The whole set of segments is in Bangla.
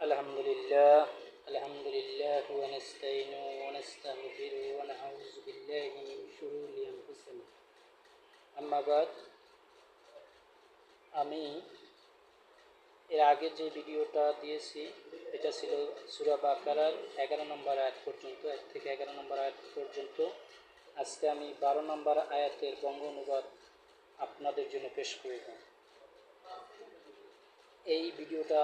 الحمد لله الحمد لله ونستعينه ونستغفره ونعوذ بالله من شرور أنفسنا أما بعد আমি এর আগে যে ভিডিওটা দিয়েছি এটা ছিল সুরা বাকারার এগারো নম্বর আয়াত পর্যন্ত এক থেকে এগারো নম্বর আয়াত পর্যন্ত আজকে আমি বারো নম্বর আয়াতের বঙ্গ অনুবাদ আপনাদের জন্য পেশ করব এই ভিডিওটা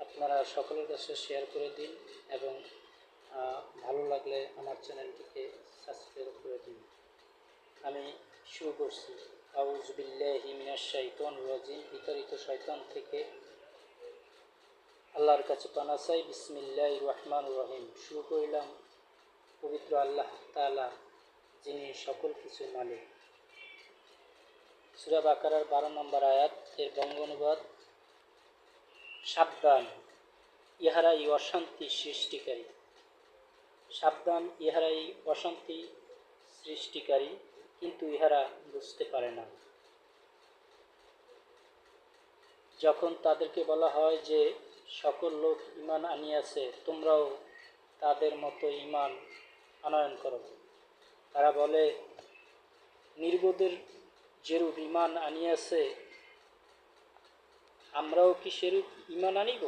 আপনারা সকলের কাছে শেয়ার করে দিন এবং ভালো লাগলে আমার চ্যানেলটিকে সাবস্ক্রাইব করে দিন। আমি শুরু করছি। আউজবিল্লাহি মিনাশ শাইতান রাজিম। বিতাড়িত শয়তান থেকে আল্লাহর কাছে পানা চাই। বিসমিল্লাহ রহমান রহিম। শুরু করিলাম পবিত্র আল্লাহ তাআলা, যিনি সকল কিছু মালিক। সুরা বাকারার বারো নম্বর আয়াত, এর বঙ্গ অনুবাদ সাবধান ইহারাই অশান্তি সৃষ্টিকারী। সাবধান ইহারাই অশান্তি সৃষ্টিকারী, কিন্তু ইহারা বুঝতে পারে না। যখন তাদেরকে বলা হয় যে, সকল লোক ইমান আনিয়াছে, তোমরাও তাদের মতো ইমান আনয়ন করো। তারা বলে, নির্বোধের যেরূপ ইমান আনিয়াছে আমরাও কি সেরূপ ইমান আনিব?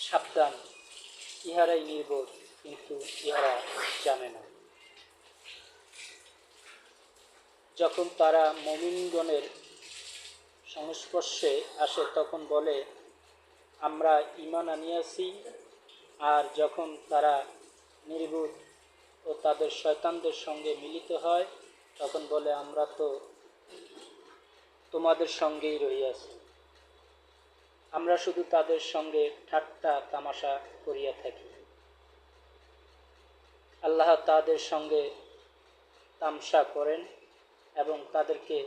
সাবধান, ইহারাই নির্বোধ, কিন্তু ইহারা জানে না। যখন তারা মমিনগণের সংস্পর্শে আসে, তখন বলে, আমরা ইমান আনিয়াছি, আর যখন তারা নির্বোধ ও তাদের শয়তানদের সঙ্গে মিলিত হয়, তখন বলে, আমরা তো তোমাদের সঙ্গেই রহিয়াছি আমরা শুধু তাদের সঙ্গে ঠাট্টা তামাশা করিয়া থাকি। আল্লাহ তাদের সঙ্গে তামসা করেন এবং তাদেরকে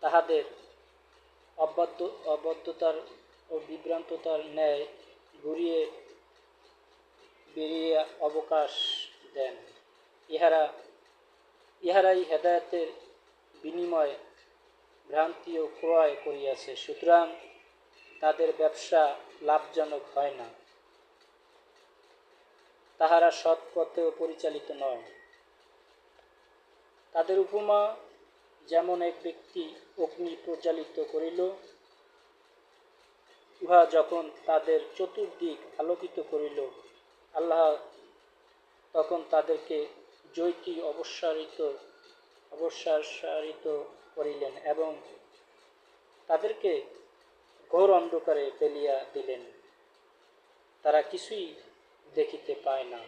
তাহাদের অবাধ্য অবদ্ধতার ও বিভ্রান্ততার ন্যায় ঘুরিয়ে বেরিয়ে অবকাশ দেন। ইহারা, ইহারাই হেদায়তের বিনিময়ে ভ্রান্তি ও ক্রয় করিয়াছে, সুতরাং তাদের ব্যবসা লাভজনক হয় না। তাহারা সৎ পথেও পরিচালিত নয়। তাদের উপমা যেমন এক ব্যক্তি অগ্নি প্রজ্বালিত করিল, উহা যখন তাদের চতুর্দিক আলোকিত করিল, আল্লাহ তখন তাদেরকে জয়টি অবসারিত অবসারিত করিলেন এবং তাদেরকে ঘোর অন্ধকারে ফেলিয়া দিলেন। তারা কিছুই দেখিতে পায় না।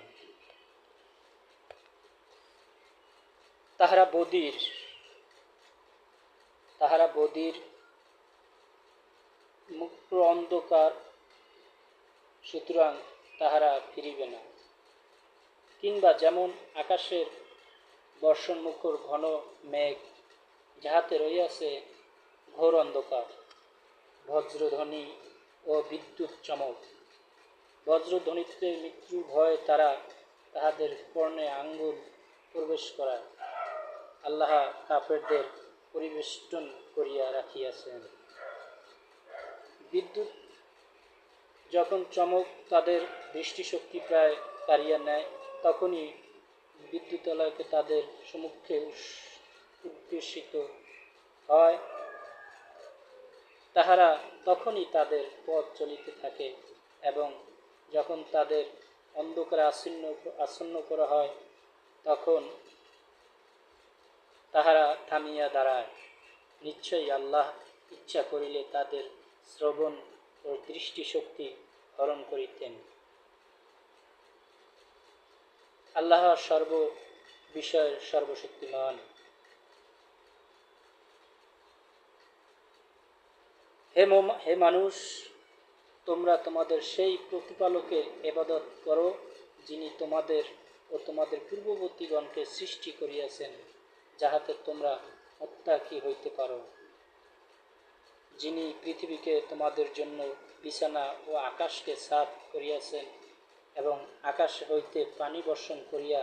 তাহারা বদির তাহারা বদির মুক্ত অন্ধকার, সুতরাং তাহারা ফিরিবে না। কিংবা যেমন আকাশের বর্ষণমুখর ঘন মেঘ যাহাতে রইয়াছে ঘোর অন্ধকার, বজ্রধ্বনি ও বিদ্যুৎ চমক। বজ্রধ্বনিতে মৃত্যু ভয় তারা তাহাদের কর্ণে আঙ্গুল প্রবেশ করায়। আল্লাহ কাপেরদের পরিবেষ্টন করিয়া রাখিয়াছেন। বিদ্যুৎ যখন চমক তাদের দৃষ্টিশক্তি প্রায় কারিয়া নেয়, তখনই বিদ্যুতালয়কে তাদের সম্মুখে উদ্দেশিত হয়, তাহারা তখনই তাদের পথ চলিতে থাকে এবং যখন তাদের অন্ধকারে আসন্ন আসন্ন করা হয়, তখন তাহারা থামিয়া দাঁড়ায়। নিশ্চয়ই আল্লাহ ইচ্ছা করিলে তাদের শ্রবণ ও দৃষ্টিশক্তি হরণ করিতেন। আল্লাহ সর্ব বিষয়ের সর্বশক্তিমান। হে হে মানুষ, তোমরা তোমাদের সেই প্রতিপালকের এবাদত করো, যিনি তোমাদের ও তোমাদের পূর্ববর্তীগণকে সৃষ্টি করিয়াছেন, যাহাতে তোমরা মুত্তাকি হইতে পারো। যিনি পৃথিবীকে তোমাদের জন্য বিছানা ও আকাশকে সাফ করিয়াছেন এবং আকাশ হইতে পানি বর্ষণ করিয়া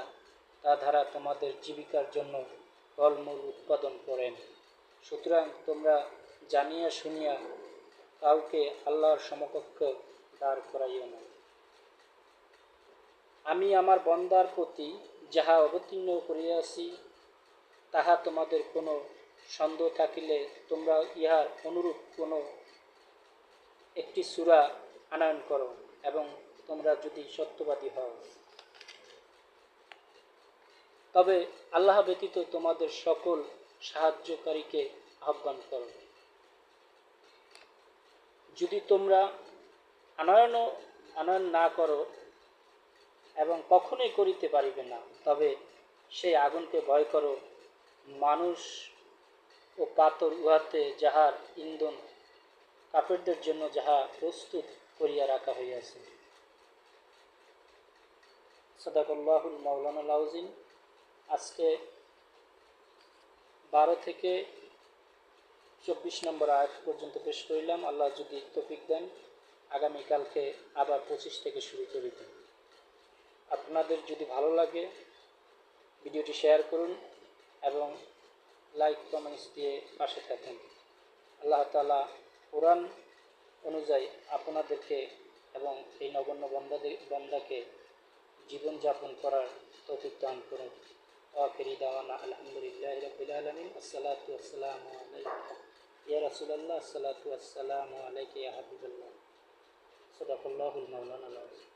তা দ্বারা তোমাদের জীবিকার জন্য ফলমূল উৎপাদন করেন। সুতরাং তোমরা জানিয়া শুনিয়া কাউকে আল্লাহর সমকক্ষ দাঁড় করাইও না। আমি আমার বন্দার প্রতি যাহা অবতীর্ণ করিয়াছি তাহা তোমাদের কোনো সন্দেহ থাকিলে তোমরা ইহার অনুরূপ কোনো একটি সূরা আনয়ন করো এবং তোমরা যদি সত্যবাদী হও। তবে আল্লাহ ব্যতীত তোমাদের সকল সাহায্যকারীকে আহ্বান করো। যদি তোমরা আনয়ন আনয়ন না করো এবং কখনোই করিতে পারিবে না, তবে সেই আগুনকে ভয় করো। মানুষ ও পাথর উহাতে যাহার ইন্ধন কাপড়দের জন্য যাহা প্রস্তুত করিয়া রাখা হইয়াছে। সদাকল্লাহুল মাওলানা লাউজিন, আজকে বারো থেকে চব্বিশ নম্বর আয়াত পর্যন্ত পেশ করিলাম। আল্লাহ যদি তফিক দেন, আগামীকালকে আবার পঁচিশ থেকে শুরু করিব আপনাদের যদি ভালো লাগে, ভিডিওটি শেয়ার করুন এবং লাইক, কমেন্টস দিয়ে পাশে থাকুন। আল্লাহ তালা কোরআন অনুযায়ী আপনাদেরকে এবং এই নগণ্য বন্দাদের বন্দাকে জীবনযাপন করার তৌফিক দান করুন। আখিরি দাওয়ানা আলহামদুলিল্লাহ রবিল আলমিন। আসসালাতু আসসালামু يا رسول الله الصلاة والسلام عليك يا حبيب الله. صدق الله المولانا العظيم.